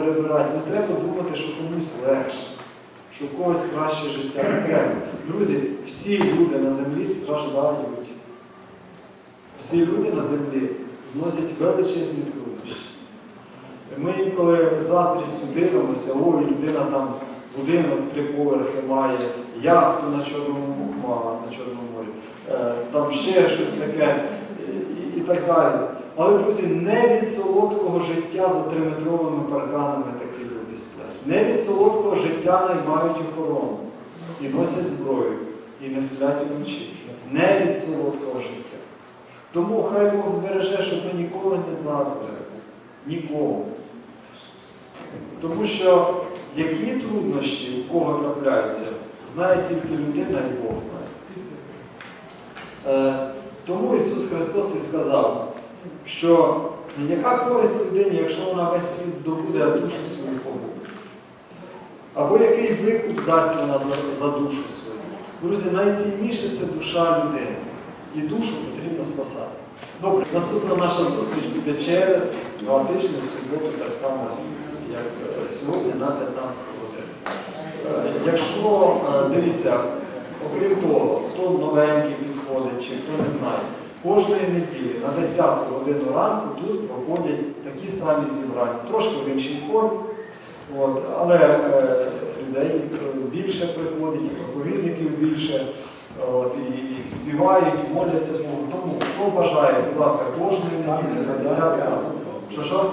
перебирати. Не треба думати, що комусь легше, що у когось краще життя. Не треба. Друзі, всі люди на землі страждають. Всі люди на землі зносять величезні труднощі. Ми інколи заздрістю дивимося, ой, людина там будинок три поверхи має, яхту на Чорному, мала на Чорному морі, е, там ще щось таке так далі. Але, друзі, не від солодкого життя за триметровими парканами такі люди сплять. Не від солодкого життя наймають охорону і носять зброю, і не сплять вночі. Не від солодкого життя. Тому хай Бог збереже, щоб ми ніколи не заздрили. Нікому. Тому що які труднощі у кого трапляються, знає тільки людина і Бог знає. Ісус Христос і сказав, що яка користь людині, якщо вона весь світ здобуде, душу свою погубить? Або який викуп дасть вона за, за душу свою? Друзі, найцінніше це душа людини. І душу потрібно спасати. Добре, наступна наша зустріч буде через два тижні в суботу, так само, як е, сьогодні, на 15 годину. Е, Якщо, е, дивіться, окрім того, хто новенький підходить чи хто не знає, кожної неділі на 10 годину ранку тут проходять такі самі зібрання, трошки в іншій формі. От, але е, людей е, більше приходить, і проповідників більше, от, і, і співають, моляться Богу. Тому хто бажає, будь ласка, кожної неділі на 10 ранку. Що що?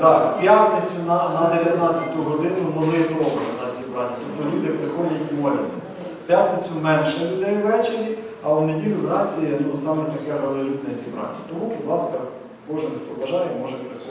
Так, в п'ятницю на, на 19 годину молитва на зібрання. Тобто люди приходять і моляться. В п'ятницю менше людей ввечері, а у неділю вранці ну, саме таке велолюдне зібрання. Тому, будь ласка, кожен, хто бажає, може приходити.